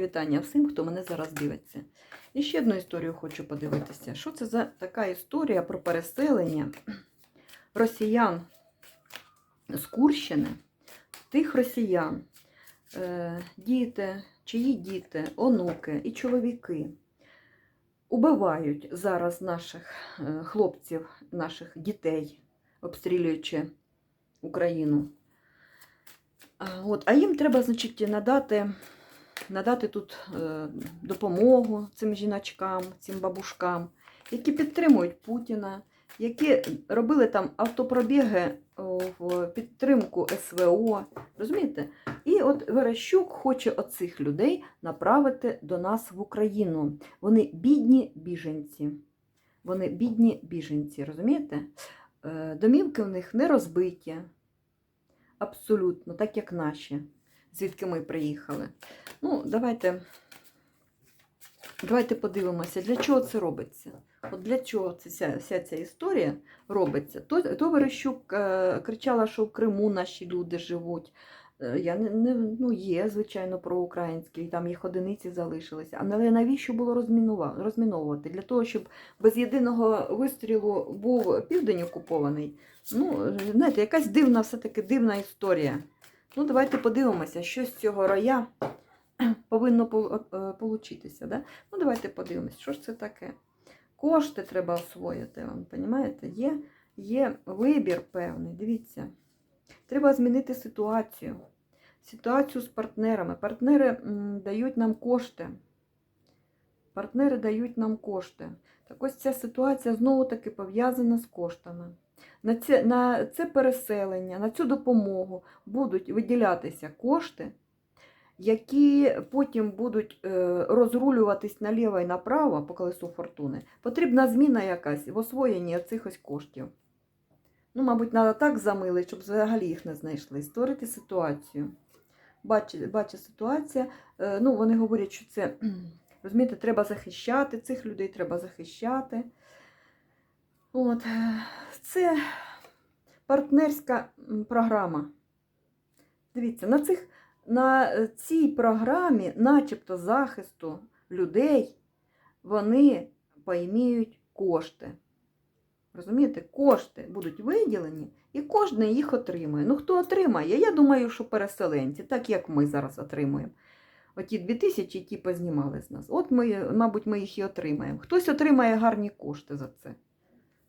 Вітання всім, хто мене зараз дивиться. І ще одну історію хочу подивитися. Що це за така історія про переселення росіян з Курщини, тих росіян, е, діти, чиї діти, онуки і чоловіки убивають зараз наших е, хлопців, наших дітей, обстрілюючи Україну. От, а їм треба, значить, надати, надати тут е, допомогу цим жіночкам, цим бабушкам, які підтримують Путіна, які робили там автопробіги в підтримку СВО. Розумієте? І от Верещук хоче оцих людей направити до нас в Україну. Вони бідні біженці. Вони бідні біженці, розумієте? Е, Домівки в них не розбиті. Абсолютно, так як наші, звідки ми приїхали. Ну, давайте, давайте подивимося, для чого це робиться. От для чого це вся, вся ця історія робиться. То, то Верещук е, кричала, що в Криму наші люди живуть. Е, Я не, не, ну, є, звичайно, проукраїнські, там їх одиниці залишилися. Але навіщо було розміновувати? Для того, щоб без єдиного вистрілу був південь окупований. Ну, знаєте, якась дивна, все-таки дивна історія. Ну, давайте подивимося, що з цього роя повинно получитися. Да? Ну, давайте подивимося, що ж це таке. Кошти треба освоїти, вам розумієте? Є, є вибір певний, дивіться. Треба змінити ситуацію. Ситуацію з партнерами. Партнери дають нам кошти. Партнери дають нам кошти. Так ось ця ситуація знову-таки пов'язана з коштами. На це, на це переселення, на цю допомогу будуть виділятися кошти, які потім будуть е, розрулюватись наліво і направо по колесу фортуни. Потрібна зміна якась в освоєнні цих ось коштів. Ну, мабуть, треба так замилити, щоб взагалі їх не знайшли. Створити ситуацію. Бачить, бачить ситуація. Е, ну, вони говорять, що це, розумієте, треба захищати цих людей, треба захищати. От. е, Це партнерська програма. Дивіться, на, цих, на цій програмі, начебто захисту людей, вони пойміють кошти. Розумієте, кошти будуть виділені, і кожен їх отримує. Ну, хто отримає? Я думаю, що переселенці, так як ми зараз отримуємо. Оті 2000, які познімали з нас. От ми, мабуть, ми їх і отримаємо. Хтось отримає гарні кошти за це.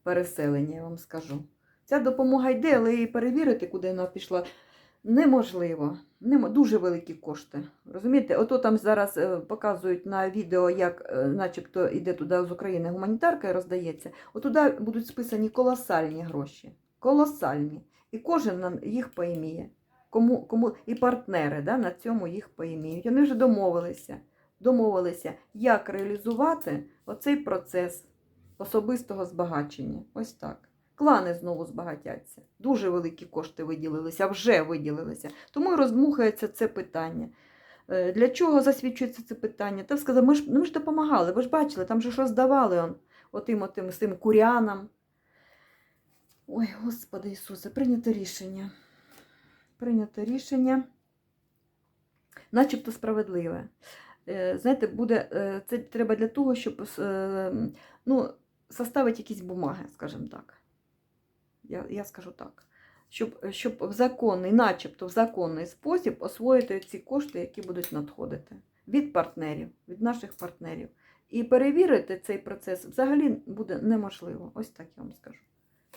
Переселення, я вам скажу. Ця допомога йде, але її перевірити, куди вона пішла, неможливо. Немо, дуже великі кошти. Розумієте, ото там зараз е, показують на відео, як е, начебто йде туди з України гуманітарка і роздається. Отуди будуть списані колосальні гроші. Колосальні. І кожен їх поіміє. Кому, кому, і партнери да, на цьому їх поіміють. Вони вже домовилися, домовилися, як реалізувати оцей процес особистого збагачення. Ось так. Клани знову збагатяться. Дуже великі кошти виділилися, вже виділилися. Тому і роздмухається це питання. Е, Для чого засвідчується це питання? Та сказав, ми ж, ну, ми ж допомагали, ви ж бачили, там же ж роздавали он, отим, отим, з тим курянам. Ой, Господи Ісусе, прийнято рішення. Прийнято рішення, начебто справедливе. Е, Знаєте, буде, е, це треба для того, щоб ну, составити якісь бумаги, скажімо так. Я, я скажу так. Щоб, щоб в законний, начебто в законний спосіб освоїти ці кошти, які будуть надходити від партнерів, від наших партнерів. І перевірити цей процес взагалі буде неможливо. Ось так я вам скажу.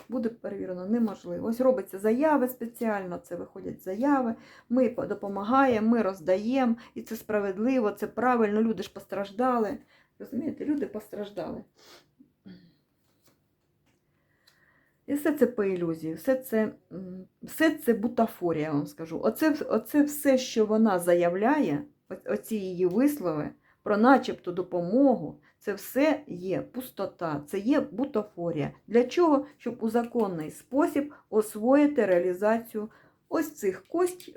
Буде перевірено неможливо. Ось робиться заяви спеціально, це виходять заяви, ми допомагаємо, ми роздаємо, і це справедливо, це правильно, люди ж постраждали. Розумієте, люди постраждали. І все це по ілюзії, все це, все це бутафорія, я вам скажу. Оце, оце все, що вона заявляє, оці її вислови про начебто допомогу, це все є пустота, це є бутафорія. Для чого? Щоб у законний спосіб освоїти реалізацію ось цих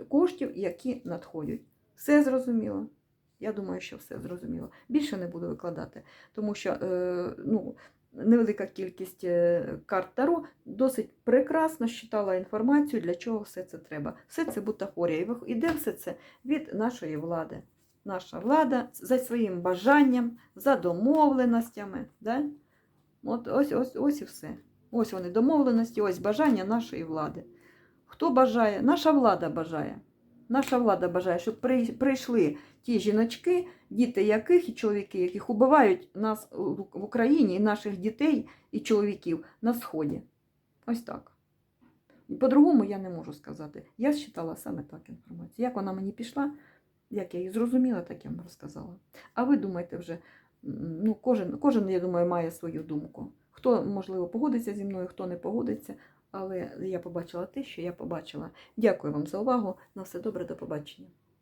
коштів, які надходять. Все зрозуміло? Я думаю, що все зрозуміло. Більше не буду викладати, тому що е, ну, невелика кількість е, карт Таро досить прекрасно щитала інформацію, для чого все це треба. Все це бутафорія. І іде все це від нашої влади. наша влада за своїм бажанням, за домовленостями. Да? От ось, ось, ось і все. Ось вони домовленості, ось бажання нашої влади. Хто бажає? Наша влада бажає. Наша влада бажає, щоб прийшли ті жіночки, діти яких і чоловіки, яких убивають нас в Україні, і наших дітей і чоловіків на Сході. Ось так. По-другому я не можу сказати. Я считала саме так інформацію. Як вона мені пішла, як я її зрозуміла, так я вам розказала. А ви думаєте вже, ну, кожен, кожен, я думаю, має свою думку. Хто, можливо, погодиться зі мною, хто не погодиться, але я побачила те, що я побачила. Дякую вам за увагу. На все добре, до побачення.